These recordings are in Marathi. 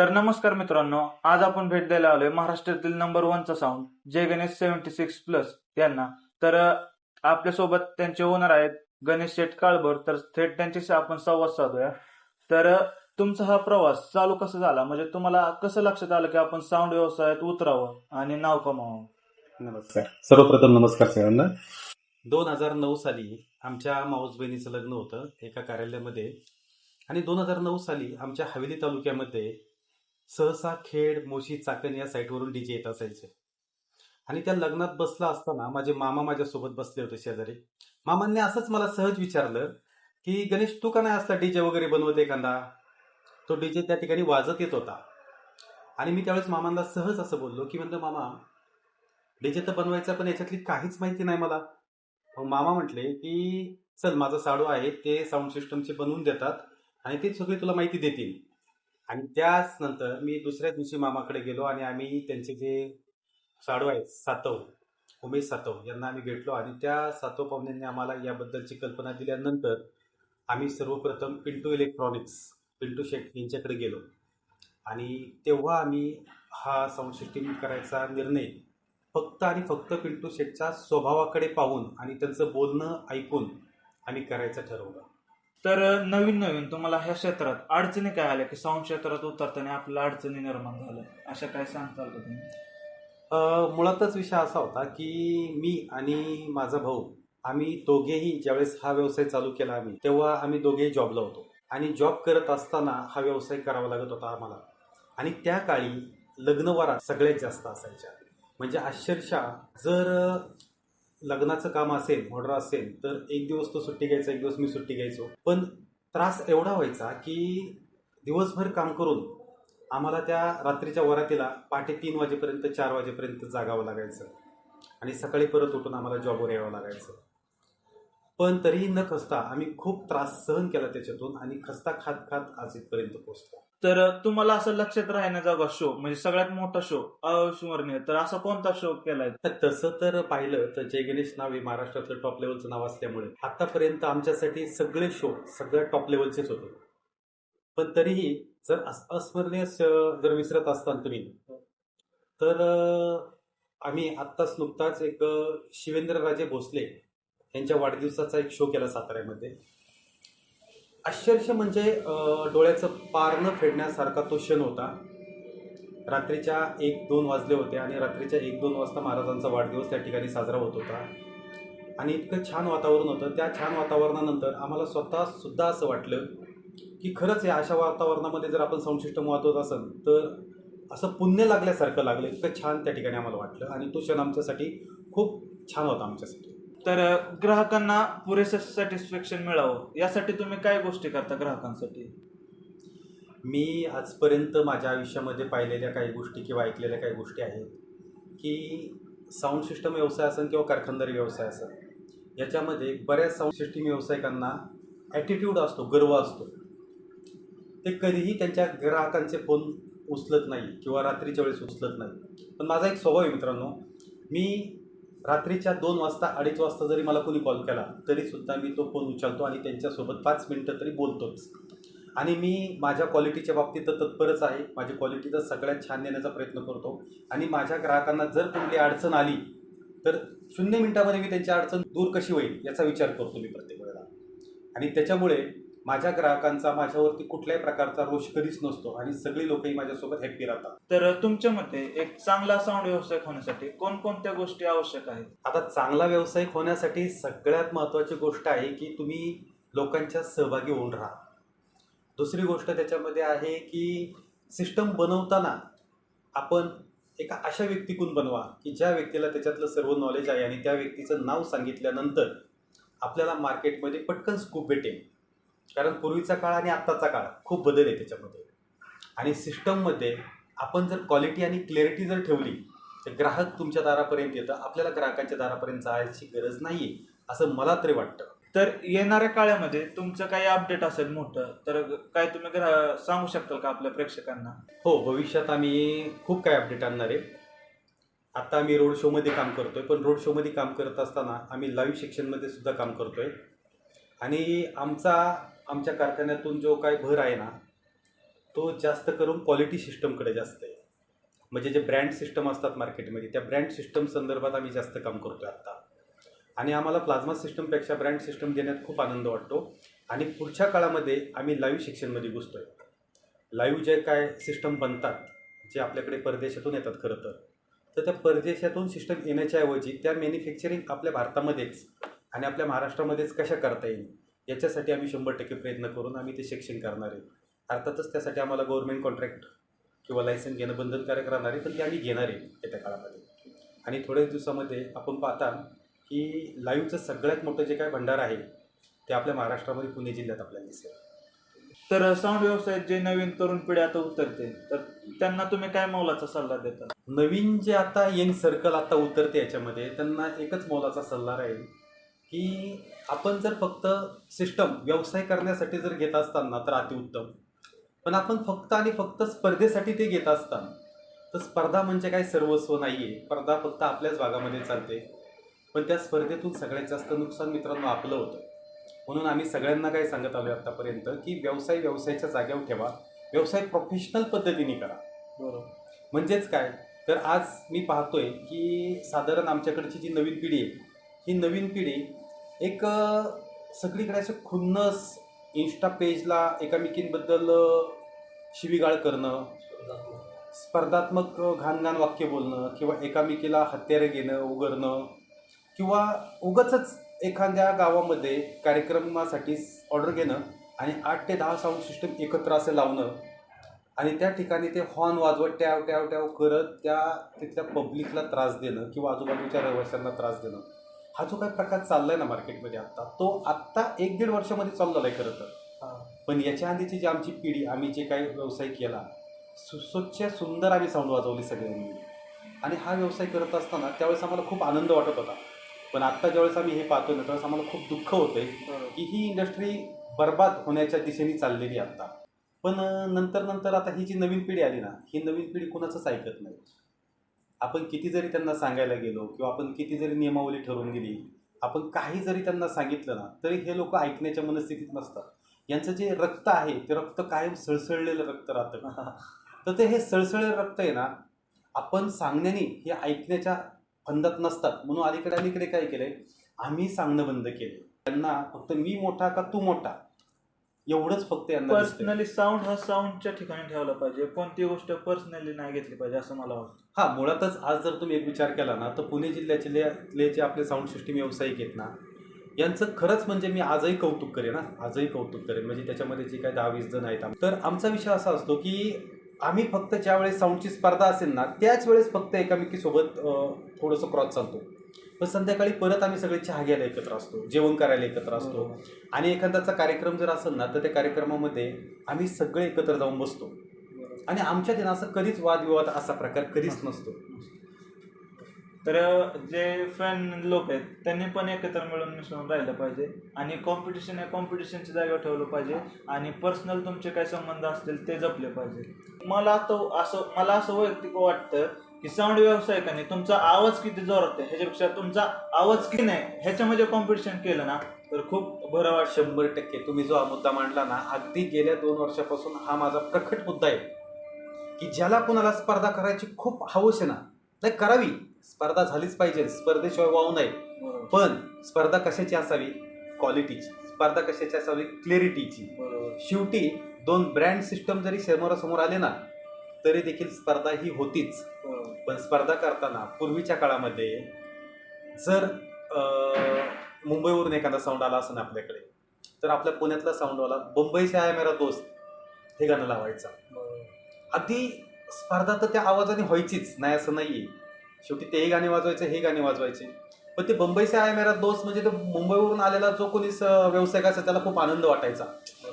तर नमस्कार मित्रांनो आज आपण भेट द्यायला आलोय महाराष्ट्रातील number वनचा sound Jai Ganesh seventy six plus यांना. तर आपल्यासोबत त्यांचे ओनर आहेत गणेश शेठ काळभोर. तर थेट त्यांच्याशी आपण संवाद साधूया. तर तुमचा हा प्रवास चालू कसा झाला? म्हणजे तुम्हाला कसं लक्षात आलं की आपण साऊंड व्यवसायात उतरावं आणि नाव कमावं नमस्कार. सर्वप्रथम नमस्कार सगळ्यांना. दोन हजार नऊ साली आमच्या माऊस बहिणीचं लग्न होतं एका कार्यालयामध्ये. आणि दोन हजार नऊ साली आमच्या हवेली तालुक्यामध्ये सहसा खेड मोशी चाकण या साईटवरून डीजे येत असायचे. आणि त्या लग्नात बसला असताना माझे मामा माझ्यासोबत बसले होते शेजारी. मामांनी असंच मला सहज विचारलं की गणेश तू का नाही असला डीजे वगैरे बनवत एखादा? तो डीजे त्या ठिकाणी वाजत येत होता. आणि मी त्यावेळेस मामांना सहज असं बोललो की म्हणलं मामा डीजे तर बनवायचा पण याच्यातली काहीच माहिती नाही मला. मग मामा म्हटले की चल माझं साडू आहे ते साऊंड सिस्टमचे बनवून देतात आणि ते सगळी तुला माहिती देतील. आणि त्याच नंतर मी दुसऱ्या दिवशी मामाकडे गेलो आणि आम्ही त्यांचे जे साडू आहेत सातव उमेश सातव यांना आम्ही भेटलो आणि त्या सातव पाहुण्यांनी आम्हाला याबद्दलची कल्पना दिल्यानंतर आम्ही सर्वप्रथम पिंटू इलेक्ट्रॉनिक्स पिंटू शेट यांच्याकडे गेलो. आणि तेव्हा आम्ही हा साऊंड सिस्टीम करायचा निर्णय फक्त आणि फक्त पिंटू शेटच्या स्वभावाकडे पाहून आणि त्यांचं बोलणं ऐकून आम्ही करायचं ठरवलं. तर नवीन नवीन तुम्हाला ह्या क्षेत्रात अडचणी काय आल्या की साऊंड क्षेत्रात उतरताना आपल्याला अडचणी निर्माण झाल्या? अशा काय सांगताल का तुम्ही? मुळातच विषय असा होता की मी आणि माझा भाऊ आम्ही दोघेही ज्यावेळेस हा व्यवसाय चालू केला आम्ही तेव्हा आम्ही दोघेही जॉबला होतो. आणि जॉब करत असताना हा व्यवसाय करावा लागत होता आम्हाला. आणि त्या काळी लग्नवारात सगळ्यात जास्त असायच्या. म्हणजे अक्षरशः जर लग्नाचं काम असेल ऑर्डर असेल तर एक दिवस तो सुट्टी घ्यायचा एक दिवस मी सुट्टी घ्यायचो. पण त्रास एवढा व्हायचा की दिवसभर काम करून आम्हाला त्या रात्रीच्या वरातीला पहाटे तीन वाजेपर्यंत चार वाजेपर्यंत जागावं लागायचं. आणि सकाळी परत उठून आम्हाला जॉबवर यावं लागायचं. पण तरीही न खसता आम्ही खूप त्रास सहन केला त्याच्यातून आणि खस्ता खात खात आज इथपर्यंत पोहोचलो. तर तुम्हाला असं लक्षात राहण्याचा शो म्हणजे सगळ्यात मोठा शो अविस्मरणीय. तर असा कोणता शो केलाय? तर तसं तर पाहिलं तर जय गणेश नाव हे महाराष्ट्रातलं टॉप लेवलचं नाव असल्यामुळे आतापर्यंत आमच्यासाठी सगळे शो सगळ्या टॉप लेवलचेच होते. पण तरीही जर अस्मरणीय जर विसरत असताल तुम्ही तर आम्ही आत्ताच नुकताच एक शिवेंद्रराजे भोसले यांच्या वाढदिवसाचा एक शो केला साताऱ्यामध्ये. अक्षरशः म्हणजे डोळ्याचं पार न फेडण्यासारखा तो क्षण होता. रात्रीच्या एक दोन वाजले होते आणि रात्रीच्या एक दोन वाजता महाराजांचा वाढदिवस त्या ठिकाणी साजरा होत होता. आणि इतकं छान वातावरण होतं. त्या छान वातावरणानंतर आम्हाला स्वतःसुद्धा असं वाटलं की खरंच या अशा वातावरणामध्ये जर आपण साऊंड सिस्टम वाजवत असेल तर असं पुण्य लागल्यासारखं लागलं. इतकं छान त्या ठिकाणी आम्हाला वाटलं. आणि तो क्षण आमच्यासाठी खूप छान होता आमच्यासाठी. तर ग्राहकांना पुरेसं सॅटिस्फॅक्शन मिळावं यासाठी तुम्ही काय गोष्टी करता ग्राहकांसाठी? मी आजपर्यंत माझ्या आयुष्यामध्ये पाहिलेल्या काही गोष्टी किंवा ऐकलेल्या काही गोष्टी आहेत की साऊंड सिस्टम व्यवसाय असेल किंवा कारखानदारी व्यवसाय असेल याच्यामध्ये बऱ्याच साऊंड सिस्टीम व्यावसायिकांना ॲटिट्यूड असतो गर्व असतो. ते कधीही त्यांच्या ग्राहकांचे फोन उचलत नाही किंवा रात्रीच्या वेळेस उचलत नाही. पण माझा एक स्वभाव आहे मित्रांनो मी रात्रीच्या दोन वाजता अडीच वाजता जरी मला कोणी कॉल केला तरीसुद्धा मी तो फोन उचलतो आणि त्यांच्यासोबत पाच मिनटं तरी बोलतोच. आणि मी माझ्या क्वालिटीच्या बाबतीत तर तत्परच आहे. माझी क्वालिटी तर सगळ्यात छान देण्याचा प्रयत्न करतो. आणि माझ्या ग्राहकांना जर कुठली अडचण आली तर शून्य मिनटामध्ये मी त्यांची अडचण दूर कशी होईल याचा विचार करतो मी प्रत्येक वेळेला. आणि त्याच्यामुळे माझ्या ग्राहकांचा माझ्यावरती कुठल्याही प्रकारचा रोष कधीच नसतो आणि सगळी लोकही माझ्यासोबत हॅप्पी राहतात. तर तुमच्या मते एक चांगला साऊंड व्यवसाय होण्यासाठी कोणकोणत्या गोष्टी आवश्यक आहेत? आता चांगला व्यावसायिक होण्यासाठी सगळ्यात महत्त्वाची गोष्ट आहे की तुम्ही लोकांच्या सहभागी होऊन राहा. दुसरी गोष्ट त्याच्यामध्ये आहे की सिस्टम बनवताना आपण एका अशा व्यक्तीकडून बनवा की ज्या व्यक्तीला त्याच्यातलं सर्व नॉलेज आहे आणि त्या व्यक्तीचं नाव सांगितल्यानंतर आपल्याला मार्केटमध्ये पटकन स्कूप भेटेल. कारण पूर्वीचा काळ आणि आत्ताचा काळ खूप बदल आहे त्याच्यामध्ये. आणि सिस्टममध्ये आपण जर क्वालिटी आणि क्लॅरिटी जर ठेवली तर ग्राहक तुमच्या दारापर्यंत येतं आपल्याला ग्राहकांच्या दारापर्यंत जायची गरज नाही आहे असं मला तरी वाटतं. तर येणाऱ्या काळामध्ये तुमचं काही अपडेट असेल मोठं तर काय तुम्ही ग्रा- सांगू शकताल का आपल्या प्रेक्षकांना? हो भविष्यात आम्ही खूप काय अपडेट आणणार आहे. आता आम्ही रोड शोमध्ये काम करतोय पण रोड शोमध्ये काम करत असताना आम्ही लाईव्ह सेक्शनमध्ये सुद्धा काम करतोय. आणि आमचा आमच्या कारखान्यातून जो काय भर आहे ना तो जास्त करून क्वालिटी सिस्टमकडे जास्त आहे. म्हणजे जे ब्रँड सिस्टम असतात मार्केटमध्ये त्या ब्रँड सिस्टम संदर्भात आम्ही जास्त काम करतो आहे आत्ता. आणि आम्हाला प्लाझ्मा सिस्टमपेक्षा ब्रँड सिस्टम देण्यात खूप आनंद वाटतो. आणि पुढच्या काळामध्ये आम्ही लाईव्ह शिक्षणमध्ये घुसतो आहे लाईव्ह जे काय सिस्टम बनतात जे आपल्याकडे परदेशातून येतात खरं तर तर त्या परदेशातून सिस्टम येण्याच्या ऐवजी त्या मॅन्युफॅक्चरिंग आपल्या भारतामध्येच आणि आपल्या महाराष्ट्रामध्येच कशा करता येईल? याच्यासाठी आम्ही शंभर टक्के प्रयत्न करून आम्ही ते शिक्षण करणार आहे. अर्थातच त्यासाठी आम्हाला गव्हर्नमेंट कॉन्ट्रॅक्ट किंवा लायसन्स घेणं बंधनकारक राहणार आहे पण ते आम्ही घेणार आहे येत्या काळामध्ये. आणि थोड्याच दिवसामध्ये आपण पाहता की लाईव्हचं सगळ्यात मोठं जे काय भंडार आहे ते आपल्या महाराष्ट्रामध्ये पुणे जिल्ह्यात आपल्याला दिसेल. तर साऊंड व्यवसायात जे नवीन तरुण पिढी आता उतरते तर त्यांना तुम्ही काय मौलाचा सल्ला देता? नवीन जे आता यंग सर्कल आता उतरते याच्यामध्ये त्यांना एकच मोलाचा सल्ला राहील की आपण जर फक्त सिस्टम व्यवसाय करण्यासाठी जर घेत असताना तर अतिउत्तम. पण आपण फक्त आणि फक्त स्पर्धेसाठी ते घेत असताना तर स्पर्धा म्हणजे काय सर्वस्व नाही आहे स्पर्धा फक्त आपल्याच भागामध्ये चालते. पण त्या स्पर्धेतून सगळ्यात जास्त नुकसान मित्रांनो आपलं होतं. म्हणून आम्ही सगळ्यांना काय सांगत आलो आतापर्यंत की व्यवसाय व्यवसायाच्या जागेवर ठेवा. व्यवसाय प्रोफेशनल पद्धतीने करा. बरोबर. म्हणजेच काय? तर आज मी पाहतोय की साधारण आमच्याकडची जी नवीन पिढी आहे ही नवीन पिढी एक सगळीकडे असं खुन्नस इन्स्टा पेजला एकामेकींबद्दल शिवीगाळ करणं स्पर्धात्मक घाणघाण वाक्य बोलणं किंवा एकामेकीला हत्यारे घेणं उघडणं किंवा उगच एखाद्या गावामध्ये कार्यक्रमासाठी ऑर्डर घेणं आणि आठ ते दहा साऊंड सिस्टम एकत्र असं लावणं आणि त्या ठिकाणी ते हॉर्न वाजवत ट्याव ट्याव ट्याव करत त्या तिथल्या पब्लिकला त्रास देणं किंवा आजूबाजूच्या रहिवाशांना त्रास देणं. हा जो काही प्रकार चाललाय ना मार्केटमध्ये आत्ता तो आत्ता एक दीड वर्षामध्ये चाललेला आहे खरं तर. पण याच्या आधीची जी आमची पिढी आम्ही जे काही व्यवसाय केला सुस्वच्छ सुंदर आम्ही साऊंड वाजवली सगळ्यांनी. आणि हा व्यवसाय करत असताना त्यावेळेस आम्हाला खूप आनंद वाटत होता. पण आत्ता ज्यावेळेस आम्ही हे पाहतो ना त्यावेळेस आम्हाला खूप दुःख होतंय की ही इंडस्ट्री बर्बाद होण्याच्या दिशेने चाललेली आहे आता. पण नंतर नंतर आता ही जी नवीन पिढी आली ना ही नवीन पिढी कुणाचंच ऐकत नाही. आपण किती जरी त्यांना सांगायला गेलो किंवा आपण किती जरी नियमावली ठरवून दिली आपण काही जरी त्यांना सांगितलं ना तरी हे लोक ऐकण्याच्या मनस्थितीत नसतात. यांचं जे रक्त आहे ते रक्त कायम सळसळलेलं रक्त राहतं. तर ते हे सळसळलेलं रक्त आहे ना आपण सांगण्याने हे ऐकण्याच्या फंदात नसतात. म्हणून अलीकडे अलीकडे काय केलंय? आम्ही सांगणं बंद केले त्यांना फक्त मी मोठा का तू मोठा? एवढंच फक्त यांना दिसतंय. पर्सनली साऊंड हा साऊंडच्या ठिकाणी ठेवला पाहिजे. कोणती गोष्ट पर्सनली नाही घेतली पाहिजे असं मला वाटतं. हा मुळातच आज जर तुम्ही एक विचार केला ना तर पुणे जिल्ह्याचे जे आपले साऊंड सिस्टीम व्यावसायिक आहेत ना यांचं खरंच म्हणजे मी आजही कौतुक करेन ना आजही कौतुक करेन. म्हणजे त्याच्यामध्ये जे काही दहा वीस जण आहेत आम- तर आमचा विषय असा असतो की आम्ही फक्त ज्या वेळेस साऊंडची स्पर्धा असेल ना त्याच वेळेस फक्त एकामेकीसोबत अं, थोडंसं क्रॉस चालतो. पण संध्याकाळी परत आम्ही सगळे चहा घ्यायला एकत्र असतो जेवण करायला एकत्र असतो. आणि एखाद्याचा कार्यक्रम जर असेल ना तर त्या कार्यक्रमामध्ये आम्ही सगळे एकत्र जाऊन बसतो. आणि आमच्यात आहे ना असं कधीच वादविवाद असा प्रकार कधीच नसतो. तर जे फॅन लोक आहेत त्यांनी पण एकत्र मिळून मिसळून राहिलं पाहिजे. आणि कॉम्पिटिशन हे कॉम्पिटिशनच्या जागेवर ठेवलं पाहिजे. आणि पर्सनल तुमचे काय संबंध असतील ते जपले पाहिजे. मला आता असं मला असं वैयक्तिक वाटतं की साऊंड व्यावसायिकाने तुमचा आवाज किती जोरात आहे ह्याच्यापेक्षा तुमचा आवाज किती नाही ह्याच्यामध्ये कॉम्पिटिशन केलं ना तर खूप बरं वाटतं शंभर टक्के. तुम्ही जो हा मुद्दा मांडला ना अगदी गेल्या दोन वर्षापासून हा माझा प्रखट मुद्दा आहे. की ज्याला कोणाला स्पर्धा करायची खूप हौस आहे ना नाही करावी. स्पर्धा झालीच पाहिजे. स्पर्धेशिवाय वाहू नये पण स्पर्धा कशाची असावी? क्वालिटीची स्पर्धा कशाची असावी? क्लॅरिटीची बरोबर. शेवटी दोन ब्रँड सिस्टम जरी समोरासमोर आले ना तरी देखील स्पर्धा ही होतीच. बरोबर पण स्पर्धा करताना पूर्वीच्या काळामध्ये जर मुंबईवरून एखादा साऊंड आला असं आपल्याकडे तर आपल्या पुण्यातला साऊंडवाला मुंबईचे आहे मेरा दोस्त हे गाणं लावायचा. अगदी स्पर्धा तर त्या आवाजाने व्हायचीच नाही असं नाहीये. शेवटी तेही गाणे वाजवायचे हे गाणे वाजवायचे. पण ते मुंबईचे आहे मेरा दोस्त म्हणजे तो मुंबईवरून आलेला जो कोणी स- व्यावसायिक असेल त्याला खूप आनंद वाटायचा.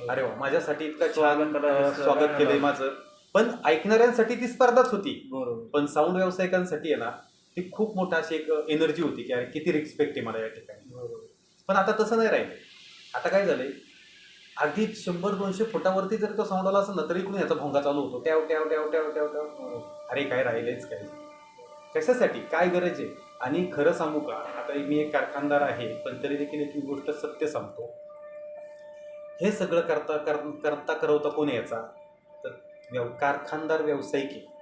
अरे वा माझ्यासाठी इतकं स्वागत केलंय माझं. पण ऐकणाऱ्यांसाठी ती स्पर्धाच होती. बरोबर. पण साऊंड व्यावसायिकांसाठी आहे ना ती खूप मोठा अशी एक एनर्जी होती की अरे किती रिस्पेक्ट आहे मला या ठिकाणी. बरोबर. पण आता तसं नाही राहिलं आता काय झालंय अगदी शंभर दोनशे फुटावरती जरी तो साऊंड आला असेल ना तरी कुणी याचा भोंगा चालू होतो. ट्याव ट्याव ट्याव ट्याव ट्याव ट्याव. अरे काय राहिलंच काय? कशासाठी? काय गरज आहे? आणि खरं सांगू का? आता मी एक कारखानदार आहे पण तरी देखील एक गोष्ट सत्य सांगतो. हे सगळं करता कर- करता करवता कोण याचा? व्यव कारखानदार व्यावसायिक आहे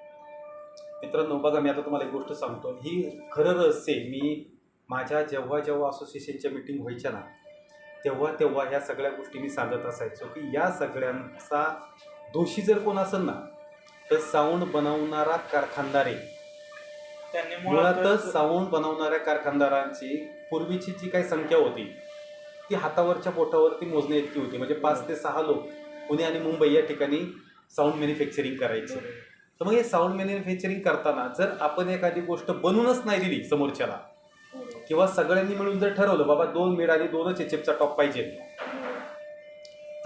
मित्रांनो बघा मी आता तुम्हाला एक गोष्ट सांगतो. ही खरं रहस्य मी माझ्या जेव्हा जेव्हा असोसिएशनच्या मिटिंग व्हायच्या ना तेव्हा तेव्हा ह्या सगळ्या गोष्टी मी सांगत असायचो की या सगळ्यांचा दोषी जर कोण असेल ना तर साऊंड बनवणारा कारखानदार आहे. त्यांनी मुळातच मुळातच साऊंड बनवणाऱ्या कारखानदारांची पूर्वीची जी काही संख्या होती ती हातावरच्या बोटावरती मोजण्या इतकी होती. म्हणजे पाच ते सहा लोक पुणे आणि मुंबई या ठिकाणी साऊंड मॅन्युफॅक्चरिंग करायचे. तर मग हे साऊंड मॅन्युफॅक्चरिंग करताना जर आपण एखादी गोष्ट बनवूनच नाही दिली समोरच्याला किंवा सगळ्यांनी मिळून जर ठरवलं बाबा दोन मिड आणि दोनच एचएफचा टॉप पाहिजे.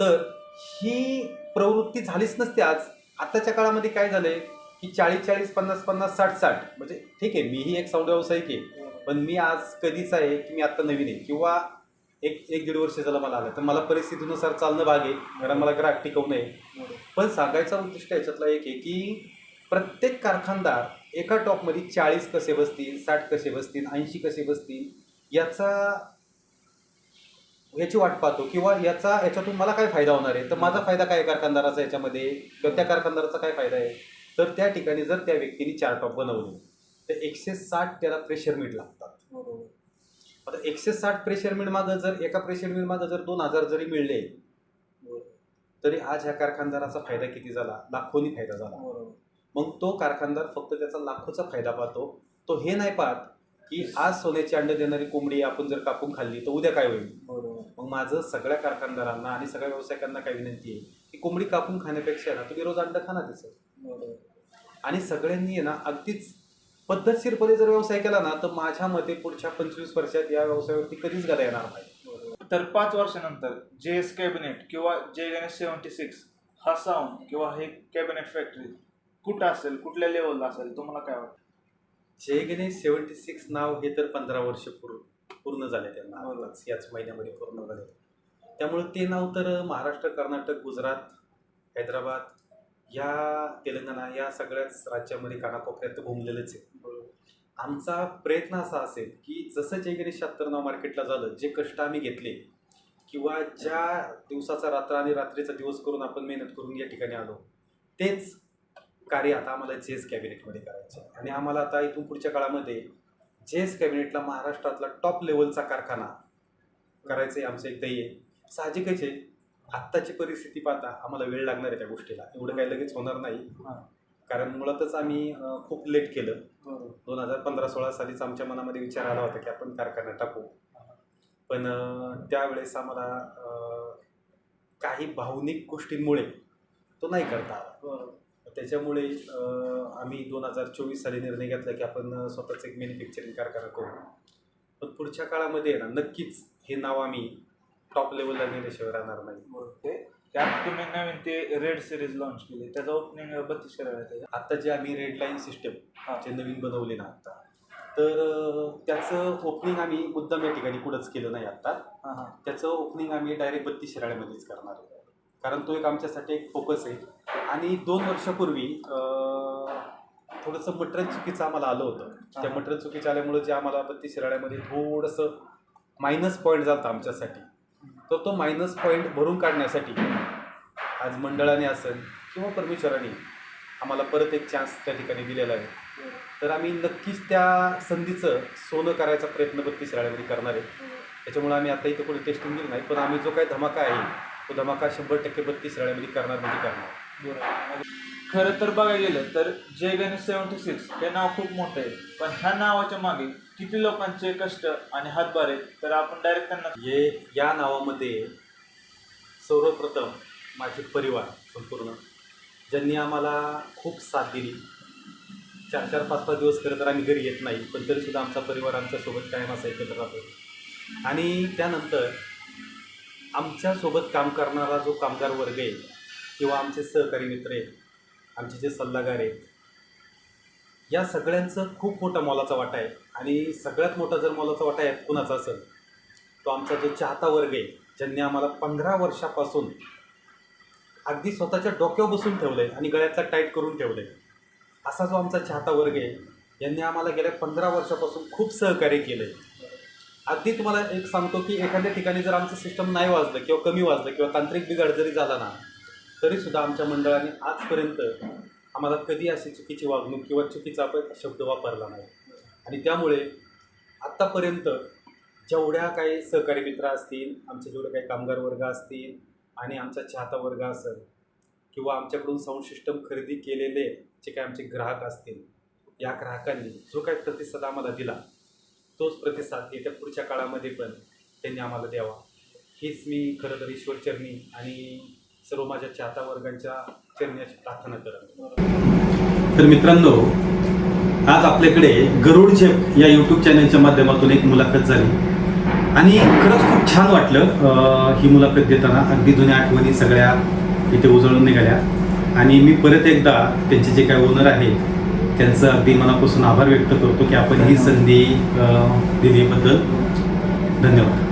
तर ही प्रवृत्ती झालीच नसते आज. आताच्या काळामध्ये काय झालंय की चाळीस चाळीस पन्नास पन्नास साठ साठ म्हणजे ठीक आहे मीही एक साऊंड व्यावसायिक आहे पण मी आज कधीच आहे की मी आता नवीन आहे किंवा एक एक दीड वर्ष झालं मला आलं. तर मला परिस्थितीनुसार चालणं भाग आहे कारण मला ग्राहक टिकवणं आहे पण सांगायचा उद्दिष्ट याच्यातला एक आहे की प्रत्येक कारखानदार एका टॉपमध्ये चाळीस कसे बसतील साठ कसे बसतील ऐंशी कसे बसतील याचा याची वाट पाहतो किंवा याचा याच्यातून मला काय फायदा होणार आहे? तर माझा फायदा काय कारखानदाराचा याच्यामध्ये? किंवा त्या कारखानदाराचा काय फायदा आहे? तर त्या ठिकाणी जर त्या व्यक्तीने चार टॉप बनवले तर एकशे साठ त्याला प्रेशर मीठ लागतात. आता एकशे साठ प्रेशर मीठ मागं जर एका प्रेशर मीठ मागं जर दोन हजार जरी मिळले तरी आज ह्या कारखानदाराचा फायदा किती झाला? लाखोनी फायदा झाला. मग तो कारखानदार फक्त त्याचा लाखोचा फायदा पाहतो. तो हे नाही पाहत की आज सोन्याची अंड देणारी कोंबडी आपण जर कापून खाल्ली तर उद्या काय होईल? मग माझं सगळ्या कारखानदारांना आणि सगळ्या व्यावसायिकांना काय विनंती आहे? की कोंबडी कापून खाण्यापेक्षा ना तुम्ही रोज अंड खा ना त्याचं आणि सगळ्यांनी आहे ना अगदीच पद्धतशीरपणे जर व्यवसाय केला ना तर माझ्या मते पुढच्या पंचवीस वर्षात या व्यवसायावरती कधीच गदा येणार नाही. तर पाच वर्षानंतर जे एस कॅबिनेट किंवा जे गणेश सेव्हन्टी सिक्स हा साऊंड किंवा हे कॅबिनेट फॅक्टरी कुठं असेल कुठल्या लेवलला असेल तुम्हाला काय वाटतं? जय गणेश सेव्हन्टी सिक्स नाव हे तर पंधरा वर्ष पूर्व पूर्ण झाले त्यांना. आताच याच महिन्यामध्ये पूर्ण झाले. त्यामुळे ते नाव तर महाराष्ट्र कर्नाटक गुजरात हैदराबाद या तेलंगणा या सगळ्याच राज्यामध्ये कानाकोपऱ्यात घुमलेलंच आहे. आमचा प्रयत्न असा असेल की जसं जे गणेश शहात्तरनाव मार्केटला झालं जे कष्ट आम्ही घेतले किंवा ज्या दिवसाचा रात्र आणि रात्रीचा दिवस करून आपण मेहनत करून या ठिकाणी आलो तेच कार्य आता आम्हाला जेस कॅबिनेटमध्ये करायचं आहे. आणि आम्हाला आता इथून पुढच्या काळामध्ये जेस कॅबिनेटला महाराष्ट्रातला टॉप लेवलचा कारखाना करायचं आहे आमचं एक ध्येय आहे. साहजिकच आहे. आत्ताची परिस्थिती पाहता आम्हाला वेळ लागणार आहे त्या गोष्टीला. एवढं काही लगेच होणार नाही. हां. कारण मुळातच आम्ही खूप लेट केलं. दोन हजार पंधरा सोळा सालीच आमच्या मनामध्ये विचार आला होता की आपण कारखाना टाकू. पण त्यावेळेस आम्हाला काही भावनिक गोष्टींमुळे तो नाही करता आला. त्याच्यामुळे आम्ही दोन हजार चोवीस साली निर्णय घेतला की आपण स्वतःच एक मॅन्युफॅक्चरिंग कारखाना करू. पण पुढच्या काळामध्ये ना नक्कीच हे नाव आम्ही टॉप लेवलला नेल्याशिवाय राहणार नाही. ते त्यात तुम्ही नवीन ते रेड सिरीज लॉन्च केली. त्याचं ओपनिंग बत्तीस आहे. आता जे आम्ही रेड लाईन सिस्टम. जे नवीन बनवले ना आता तर त्याचं ओपनिंग आम्ही मुद्दाम या ठिकाणी कुठंच केलं नाही आत्ता. हां त्याचं ओपनिंग आम्ही डायरेक्ट बत्तीस शिराळ्यामध्येच करणार आहे. कारण तो एक आमच्यासाठी एक फोकस आहे. आणि दोन वर्षापूर्वी थोडंसं मटेरियल चुकीचं आम्हाला आलं होतं. त्या. मटेरियल चुकीचं आल्यामुळे जे आम्हाला बत्तीस शिराळ्यामध्ये थोडंसं मायनस पॉईंट झाला आमच्यासाठी. तर तो मायनस पॉईंट भरून काढण्यासाठी आज मंडळाने असेल किंवा परमेश्वराने आम्हाला परत एक चान्स त्या ठिकाणी दिलेला आहे. तर आम्ही नक्कीच त्या संधीचं सोनं करायचा प्रयत्न बत्तीस शाळेमध्ये करणार आहे. त्याच्यामुळे आम्ही आता इथं कोणी टेस्टिंग दिली नाही पण आम्ही जो काही धमाका आहे तो धमाका शंभर टक्के बत्तीस शाळेमध्ये करणार म्हणजे करणार. खरं तर बघायला गेलं तर जय गणेश सेवन्टी सिक्स हे नाव खूप मोठं आहे. पण ह्या नावाच्या मागे किती लोकांचे कष्ट आणि हातभार आहेत तर आपण डायरेक्ट त्यांना हे या नावामध्ये सर्वप्रथम माझे परिवार संपूर्ण ज्यांनी आम्हाला खूप साथ दिली. चार चार पाच पाच दिवस खरं तर आम्ही घरी येत नाही पण तरीसुद्धा आमचा परिवार आमच्यासोबत कायम असा एकत्र राहतो. आणि त्यानंतर आमच्यासोबत काम करणारा जो कामगार वर्ग आहे किंवा आमचे सहकारी मित्र आहेत आमचे जे सल्लागार आहेत या सगळ्यांचं खूप मोठा मोलाचा वाटा आहे. आणि सगळ्यात मोठा जर मोलाचा वाटा आहे कुणाचा असेल तो आमचा जो चाहता वर्ग आहे ज्यांनी आम्हाला पंधरा वर्षापासून अगदी स्वतःच्या डोक्यावर बसून ठेवलं आहे आणि गळ्यातला टाईट करून ठेवलं आहे असा जो आमचा चाहता वर्ग आहे यांनी आम्हाला गेल्या पंधरा वर्षापासून खूप सहकार्य केलं आहे अगदी तुम्हाला एक सांगतो की एखाद्या ठिकाणी जर आमचं सिस्टम नाही वाजलं किंवा कमी वाजलं किंवा तांत्रिक बिघाड जरी झाला ना तरीसुद्धा आमच्या मंडळाने आजपर्यंत आम्हाला कधी अशी चुकीची वागणूक किंवा चुकीचा आपण शब्द वापरला नाही. आणि त्यामुळे आत्तापर्यंत जेवढ्या काही सहकारी मित्र असतील आमचे जेवढे काही कामगार वर्ग असतील आणि आमचा चाहता वर्ग असेल किंवा आमच्याकडून साऊंड सिस्टम खरेदी केलेले जे काही आमचे ग्राहक असतील या ग्राहकांनी जो काही प्रतिसाद आम्हाला दिला तोच प्रतिसाद येत्या पुढच्या काळामध्ये पण त्यांनी आम्हाला द्यावा. हीच मी खरं तर ईश्वरचरणी आणि सर्व माझ्या चाहता वर्गांच्या चरण्याची प्रार्थना करत तर मित्रांनो आज आपल्याकडे गरुड झेप या यूट्यूब चॅनलच्या माध्यमातून एक मुलाखत झाली. आणि खरंच खूप छान वाटलं ही मुलाखत देताना. अगदी जुन्या आठवणी सगळ्या इथे उजळून निघाल्या. आणि मी परत एकदा त्यांचे जे काही ओनर आहे त्यांचं अगदी मनापासून आभार व्यक्त करतो की आपण ही संधी दिलीबद्दल. दिल्याबद्दल धन्यवाद.